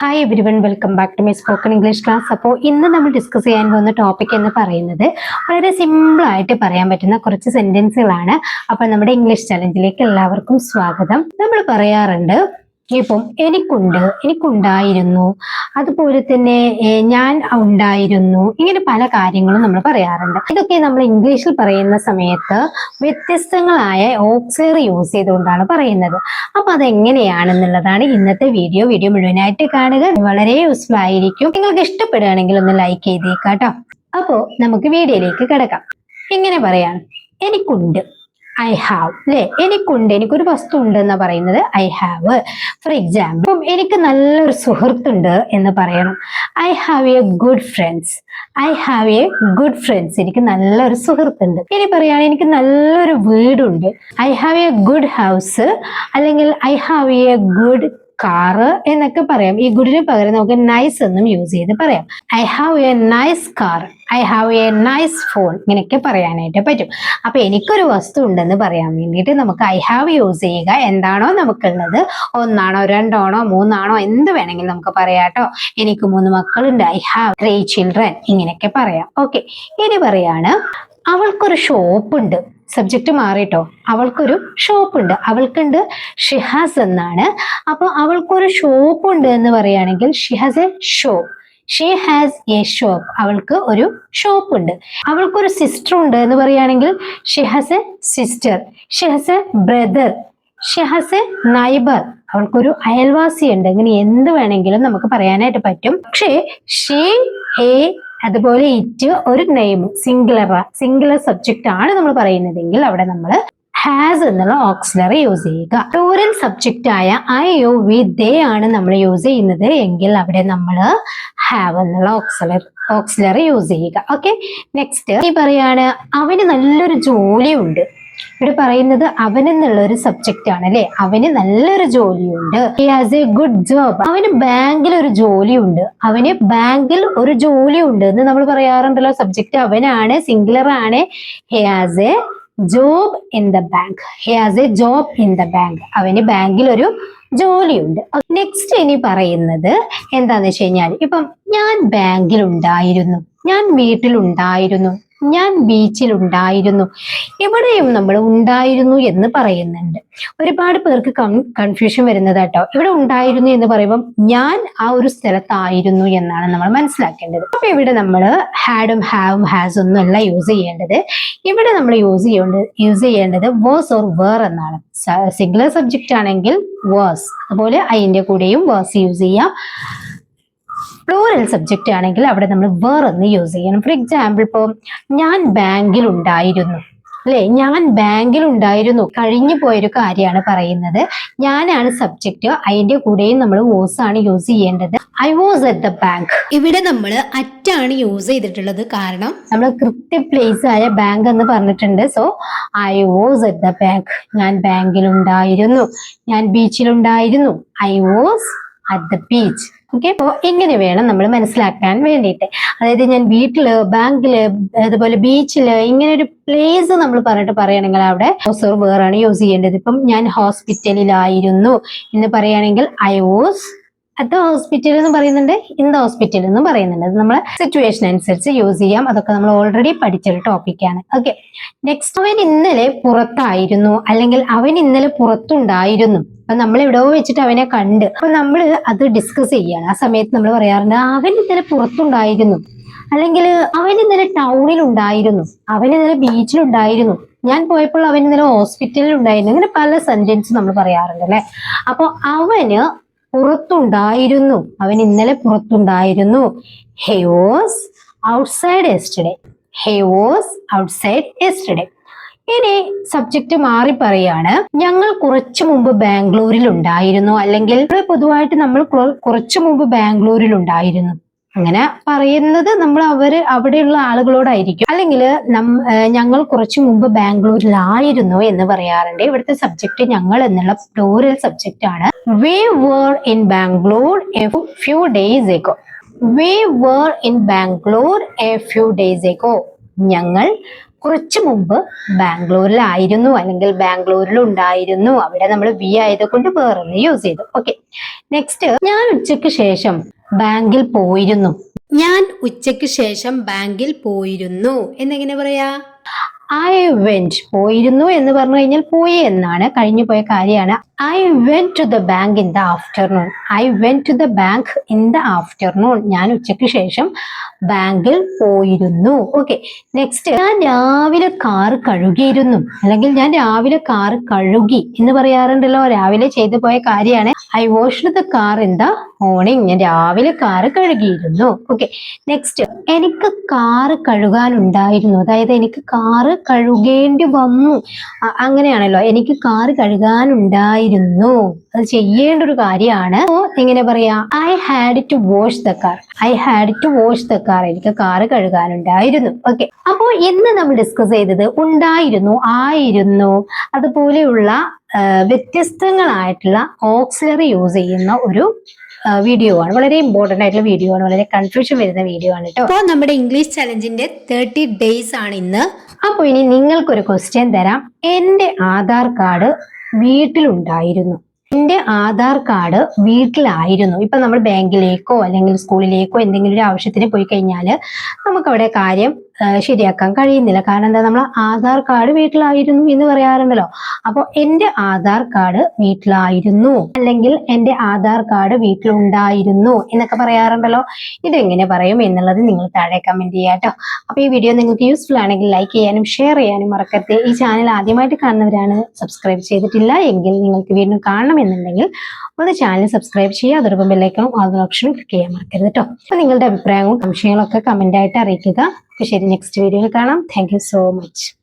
Hi everyone welcome back to my spoken English class അപ്പോൾ ഇന്ന് നമ്മൾ ഡിസ്കസ് ചെയ്യാൻ പോകുന്ന ടോപ്പിക് എന്ന് പറയുന്നത് വളരെ സിമ്പിളായിട്ട് പറയാൻ പറ്റുന്ന കുറച്ച് സെന്റൻസുകളാണ് അപ്പോൾ നമ്മുടെ ഇംഗ്ലീഷ് ചലഞ്ചിലേക്ക് എല്ലാവർക്കും സ്വാഗതം. നമ്മൾ പറയാറുണ്ട് ഇപ്പം എനിക്കുണ്ട് എനിക്കുണ്ടായിരുന്നു. അതുപോലെ തന്നെ ഞാൻ ഉണ്ടായിരുന്നു. ഇങ്ങനെ പല കാര്യങ്ങളും നമ്മൾ പറയാറുണ്ട്. ഇതൊക്കെ നമ്മൾ ഇംഗ്ലീഷിൽ പറയുന്ന സമയത്ത് വ്യത്യസ്തങ്ങളായ ഓക്സേർ യൂസ് ചെയ്തുകൊണ്ടാണ് പറയുന്നത്. അപ്പൊ അതെങ്ങനെയാണെന്നുള്ളതാണ് ഇന്നത്തെ വീഡിയോ. വീഡിയോ മുഴുവനായിട്ട് കാണുക. വളരെ യൂസ്ഫുൾ ആയിരിക്കും. നിങ്ങൾക്ക് ഇഷ്ടപ്പെടുകയാണെങ്കിൽ ഒന്ന് ലൈക്ക് ചെയ്തേക്കാട്ടോ അപ്പോൾ അപ്പോ നമുക്ക് വീഡിയോയിലേക്ക് കിടക്കാം. ഇങ്ങനെ പറയാം എനിക്കുണ്ട്. ഐ ഹാവ് അല്ലെ എനിക്കുണ്ട്. എനിക്കൊരു വസ്തു ഉണ്ട് എന്ന് പറയുന്നത് ഐ ഹാവ് ഫോർ എക്സാമ്പിൾ ഇപ്പം എനിക്ക് നല്ലൊരു സുഹൃത്തുണ്ട് എന്ന് പറയണം. I have a good friends I have a good friends എനിക്ക് നല്ലൊരു സുഹൃത്തുണ്ട്. ഇനി പറയുകയാണെങ്കിൽ എനിക്ക് നല്ലൊരു വീടുണ്ട്. I have a good house അല്ലെങ്കിൽ I have a good car എന്നൊക്കെ പറയാം. ഈ ഗുഡിന് പകരം നമുക്ക് നൈസ് എന്നും യൂസ് ചെയ്ത് പറയാം. I have a nice car I have a nice phone ഇങ്ങനെയൊക്കെ പറയാനായിട്ട് പറ്റും. അപ്പൊ എനിക്കൊരു വസ്തു ഉണ്ടെന്ന് പറയാൻ വേണ്ടിയിട്ട് നമുക്ക് ഐ ഹാവ് യൂസ് ചെയ്യുക. എന്താണോ നമുക്കുള്ളത്. ഒന്നാണോ രണ്ടാണോ മൂന്നാണോ എന്ത് വേണമെങ്കിലും നമുക്ക് പറയാട്ടോ എനിക്ക് മൂന്ന് മക്കളുണ്ട്. ഐ ഹാവ് ത്രീ ചിൽഡ്രൻ ഇങ്ങനെയൊക്കെ പറയാം. ഓക്കെ ഇനി പറയാണ്. അവൾക്കൊരു ഷോപ്പുണ്ട്. സബ്ജക്റ്റ് മാറിയിട്ടോ അവൾക്കൊരു ഷോപ്പുണ്ട്. അവൾക്കുണ്ട് ഷിഹാസ് എന്നാണ്. അപ്പൊ അവൾക്കൊരു ഷോപ്പുണ്ട് എന്ന് പറയുകയാണെങ്കിൽ she has a shop she has a shop അവൾക്ക് ഒരു ഷോപ്പ് ഉണ്ട് അവൾക്കൊരു സിസ്റ്റർ ഉണ്ട് എന്ന് പറയുകയാണെങ്കിൽ she has a sister she has a brother she has a neighbour അവൾക്കൊരു അയൽവാസി ഉണ്ട് ഇങ്ങനെ എന്ത് വേണമെങ്കിലും നമുക്ക് പറയാനായിട്ട് പറ്റും. പക്ഷേ ഷീ ഹേ അതുപോലെ ഇറ്റ് ഒരു നെയിം സിംഗുലർ സിംഗുലർ സബ്ജക്റ്റ് ആണ് നമ്മൾ പറയുന്നതെങ്കിൽ അവിടെ നമ്മൾ ഹാസ് എന്നുള്ള ഓക്സിലറി യൂസ് ചെയ്യുക. ടൂറൽ സബ്ജക്റ്റ് ആയ ഐ യു വി ദേ ആണ് നമ്മൾ യൂസ് ചെയ്യുന്നത്. എങ്കിൽ അവിടെ നമ്മൾ ഹാവ് എന്നുള്ള ഓക്സിലറി ഓക്സിലറി യൂസ് ചെയ്യുക. ഓക്കെ നെക്സ്റ്റ് ഈ പറയാണ് അവന് നല്ലൊരു ജോലിയുണ്ട്. ഇവിടെ പറയുന്നത് അവൻ എന്നുള്ള ഒരു സബ്ജക്റ്റ് ആണ് അല്ലെ? അവന് നല്ലൊരു ജോലിയുണ്ട്. He has a good job അവന് ബാങ്കിൽ ഒരു ജോലിയുണ്ട്. അവന് ബാങ്കിൽ ഒരു ജോലിയുണ്ട് എന്ന് നമ്മൾ പറയാറുണ്ടല്ലോ. സബ്ജക്റ്റ് അവനാണ് സിംഗുലർ ആണ്. He has a job in the bank he has a job in the bank അവന് ബാങ്കിൽ ഒരു ജോലിയുണ്ട്. നെക്സ്റ്റ് ഇനി പറയുന്നത് എന്താന്ന് വെച്ച് കഴിഞ്ഞാൽ ഇപ്പം ഞാൻ ബാങ്കിൽ ഉണ്ടായിരുന്നു. ഞാൻ വീട്ടിലുണ്ടായിരുന്നു ഞാൻ ബീച്ചിൽ ഉണ്ടായിരുന്നു ഇവിടെയും നമ്മൾ ഉണ്ടായിരുന്നു എന്ന് പറയുന്നുണ്ട്. ഒരുപാട് പേർക്ക് കൺഫ്യൂഷൻ വരുന്നത് കേട്ടോ. ഇവിടെ ഉണ്ടായിരുന്നു എന്ന് പറയുമ്പോൾ ഞാൻ ആ ഒരു സ്ഥലത്തായിരുന്നു എന്നാണ് നമ്മൾ മനസ്സിലാക്കേണ്ടത്. അപ്പൊ ഇവിടെ നമ്മൾ ഹാഡും ഹാവും ഹാസ് ഒന്നും അല്ല യൂസ് ചെയ്യേണ്ടത്. ഇവിടെ നമ്മൾ യൂസ് ചെയ്യേണ്ടത് യൂസ് ചെയ്യേണ്ടത് വേഴ്സ് ഓർ വേർ എന്നാണ്. സിംഗുലർ സബ്ജക്റ്റ് ആണെങ്കിൽ വേഴ്സ് അതുപോലെ അതിന്റെ കൂടെയും വേഴ്സ് യൂസ് ചെയ്യാം. പ്ലൂറൽ സബ്ജക്റ്റ് ആണെങ്കിൽ അവിടെ നമ്മൾ വേറൊന്ന് യൂസ് ചെയ്യണം. ഫോർ എക്സാമ്പിൾ ഇപ്പോൾ ഞാൻ ബാങ്കിൽ ഉണ്ടായിരുന്നു. അല്ലെ? ഞാൻ ബാങ്കിൽ ഉണ്ടായിരുന്നു. കഴിഞ്ഞു പോയൊരു കാര്യമാണ് പറയുന്നത്. ഞാനാണ് സബ്ജക്റ്റ് അതിന്റെ കൂടെയും നമ്മൾ വോസ് ആണ് യൂസ് ചെയ്യേണ്ടത്. I was at the bank ഇവിടെ നമ്മൾ അറ്റാണ് യൂസ് ചെയ്തിട്ടുള്ളത്. കാരണം നമ്മൾ കൃത്യ പ്ലേസ് ആയ ബാങ്ക് എന്ന് പറഞ്ഞിട്ടുണ്ട്. So I was at the bank ഞാൻ ബാങ്കിൽ ഉണ്ടായിരുന്നു. ഞാൻ ബീച്ചിലുണ്ടായിരുന്നു I was at the beach okay അപ്പോൾ ഇങ്ങനെ വേണം നമ്മൾ മനസ്സിലാക്കാൻ വേണ്ടിയിട്ട്. അതായത് ഞാൻ വീട്ടിൽ ബാങ്കിൽ അതുപോലെ ബീച്ചിൽ ഇങ്ങനെ ഒരു പ്ലേസ് നമ്മൾ പറഞ്ഞിട്ട് പറയുകയാണെങ്കിൽ അവിടെ ഓസോർ വേറാണ് യൂസ് ചെയ്യേണ്ടത്. ഇപ്പം ഞാൻ ഹോസ്പിറ്റലിലായിരുന്നു എന്ന് പറയുകയാണെങ്കിൽ ഐ വാസ് അറ്റ് ഹോസ്പിറ്റൽ എന്ന് പറയുന്നുണ്ട്. ഇൻ ദ ഹോസ്പിറ്റൽ എന്ന് പറയുന്നുണ്ട്. അത് നമ്മളെ സിറ്റുവേഷൻ അനുസരിച്ച് യൂസ് ചെയ്യാം. അതൊക്കെ നമ്മൾ ഓൾറെഡി പഠിച്ചൊരു ടോപ്പിക്കാണ് ഓക്കെ നെക്സ്റ്റ് അവൻ ഇന്നലെ പുറത്തായിരുന്നു. അല്ലെങ്കിൽ അവൻ ഇന്നലെ പുറത്തുണ്ടായിരുന്നു. അപ്പൊ നമ്മൾ എവിടെയോ വെച്ചിട്ട് അവനെ കണ്ട്. അപ്പൊ നമ്മൾ അത് ഡിസ്കസ് ചെയ്യാണ്. ആ സമയത്ത് നമ്മൾ പറയാറുണ്ട് അവൻ ഇന്നലെ പുറത്തുണ്ടായിരുന്നു. അല്ലെങ്കിൽ അവൻ ഇന്നലെ ടൗണിൽ ഉണ്ടായിരുന്നു. അവൻ ഇന്നലെ ബീച്ചിലുണ്ടായിരുന്നു ഞാൻ പോയപ്പോൾ അവൻ ഇന്നലെ ഹോസ്പിറ്റലിൽ ഉണ്ടായിരുന്നു. ഇങ്ങനെ പല സെന്റൻസ് നമ്മൾ പറയാറുണ്ട് അല്ലെ? അപ്പൊ അവന് പുറത്തുണ്ടായിരുന്നു. അവൻ ഇന്നലെ പുറത്തുണ്ടായിരുന്നു. He was outside yesterday he was outside yesterday ഇനി സബ്ജക്റ്റ് മാറി പറയാണ്. ഞങ്ങൾ കുറച്ചു മുമ്പ് ബാംഗ്ലൂരിൽ ഉണ്ടായിരുന്നു. അല്ലെങ്കിൽ പൊതുവായിട്ട് നമ്മൾ കുറച്ചു മുമ്പ് ബാംഗ്ലൂരിൽ ഉണ്ടായിരുന്നു. അങ്ങനെ പറയുന്നത് നമ്മൾ അവർ അവിടെയുള്ള ആളുകളോടായിരിക്കും. അല്ലെങ്കിൽ ഞങ്ങൾ കുറച്ചു മുമ്പ് ബാംഗ്ലൂരിലായിരുന്നു എന്ന് പറയാറുണ്ട്. ഇവിടുത്തെ സബ്ജക്റ്റ് ഞങ്ങൾ എന്നുള്ള പ്ലൂറൽ സബ്ജക്റ്റ് ആണ്. We were in Bangalore a few days ago we were in Bangalore a few days ago ഞങ്ങൾ കുറച്ച് മുമ്പ് ബാംഗ്ലൂരിലായിരുന്നു അല്ലെങ്കിൽ ബാംഗ്ലൂരിൽ ഉണ്ടായിരുന്നു അവിടെ നമ്മൾ ബി ആയതുകൊണ്ട് വേറൊന്ന് യൂസ് ചെയ്തു. ഓക്കെ നെക്സ്റ്റ് ഞാൻ ഉച്ചയ്ക്ക് ശേഷം ബാങ്കിൽ പോയിരുന്നു. ഞാൻ ഉച്ചയ്ക്ക് ശേഷം ബാങ്കിൽ പോയിരുന്നു. എന്നെങ്ങനെ പറയാ? ഐ വെന്റ് പോയിരുന്നു എന്ന് പറഞ്ഞു കഴിഞ്ഞാൽ പോയി എന്നാണ്. കഴിഞ്ഞു പോയ കാര്യമാണ്. I went to the bank in the afternoon I went to the bank in the afternoon ഞാൻ ഉച്ചയ്ക്ക് ശേഷം ബാങ്കിൽ പോയിരുന്നു. ഓക്കെ നെക്സ്റ്റ് ഞാൻ രാവിലെ കാർ കഴുകിയിരുന്നു. അല്ലെങ്കിൽ ഞാൻ രാവിലെ കാർ കഴുകി എന്ന് പറയാറുണ്ടല്ലോ. രാവിലെ ചെയ്തു പോയ കാര്യമാണ്. I washed the car in the morning ഞാൻ രാവിലെ കാർ കഴുകിയിരുന്നു. ഓക്കെ നെക്സ്റ്റ് എനിക്ക് കാറ് കഴുകാനുണ്ടായിരുന്നു. അതായത് എനിക്ക് കാറ് കഴുകേണ്ടി വന്നു. അങ്ങനെയാണല്ലോ. എനിക്ക് കാറ് കഴുകാനുണ്ടായിരുന്നു അത് ചെയ്യേണ്ട ഒരു കാര്യമാണ് എങ്ങനെ പറയാ? I had to wash the car I had to wash the car എനിക്ക് കാറ് കഴുകാനുണ്ടായിരുന്നു. ഓക്കെ അപ്പോൾ ഇന്ന് നമ്മൾ ഡിസ്കസ് ചെയ്തത് ഉണ്ടായിരുന്നു ആയിരുന്നു. അതുപോലെയുള്ള വ്യത്യസ്തങ്ങളായിട്ടുള്ള ഓക്സിലറി യൂസ് ചെയ്യുന്ന ഒരു വീഡിയോ ആണ്. വളരെ ഇമ്പോർട്ടന്റ് ആയിട്ടുള്ള വീഡിയോ ആണ്. വളരെ കൺഫ്യൂഷൻ വരുന്ന വീഡിയോ ആണ് കേട്ടോ അപ്പോൾ നമ്മുടെ ഇംഗ്ലീഷ് ചലഞ്ചിന്റെ തേർട്ടി ഡേയ്സ് ആണ് ഇന്ന്. അപ്പോൾ ഇനി നിങ്ങൾക്കൊരു ക്വസ്റ്റ്യൻ തരാം. എന്റെ ആധാർ കാർഡ് വീട്ടിലുണ്ടായിരുന്നു. എന്റെ ആധാർ കാർഡ് വീട്ടിലായിരുന്നു. ഇപ്പൊ നമ്മൾ ബാങ്കിലേക്കോ അല്ലെങ്കിൽ സ്കൂളിലേക്കോ എന്തെങ്കിലും ഒരു ആവശ്യത്തിന് പോയി കഴിഞ്ഞാൽ നമുക്കവിടെ കാര്യം ശരിയാക്കാൻ കഴിയുന്നില്ല. കാരണം എന്താ? നമ്മൾ ആധാർ കാർഡ് വീട്ടിലായിരുന്നു എന്ന് പറയാറുണ്ടല്ലോ. അപ്പോൾ എന്റെ ആധാർ കാർഡ് വീട്ടിലായിരുന്നു. അല്ലെങ്കിൽ എന്റെ ആധാർ കാർഡ് വീട്ടിലുണ്ടായിരുന്നു എന്നൊക്കെ പറയാറുണ്ടല്ലോ. ഇതെങ്ങനെ പറയും എന്നുള്ളത് നിങ്ങൾ താഴെ കമന്റ് ചെയ്യാം കേട്ടോ. അപ്പോൾ ഈ വീഡിയോ നിങ്ങൾക്ക് യൂസ്ഫുൾ ആണെങ്കിൽ ലൈക്ക് ചെയ്യാനും ഷെയർ ചെയ്യാനും മറക്കരുത്. ഈ ചാനൽ ആദ്യമായിട്ട് കാണുന്നവരാണ് സബ്സ്ക്രൈബ് ചെയ്തിട്ടില്ല എങ്കിൽ നിങ്ങൾക്ക് വീണ്ടും കാണണമെന്നുണ്ടെങ്കിൽ ഒന്ന് ചാനൽ സബ്സ്ക്രൈബ് ചെയ്യുക. അതോടൊപ്പം ബെല്ലൈക്കണം ആൾ ഓപ്ഷനും ക്ലിക്ക് ചെയ്യാൻ മറക്കരുത് കേട്ടോ. അപ്പോൾ നിങ്ങളുടെ അഭിപ്രായങ്ങളും സംശയങ്ങളും ഒക്കെ കമന്റ് ആയിട്ട് അറിയിക്കുക. ശരി. നെക്സ്റ്റ് വീഡിയോയിൽ കാണാം. Thank so much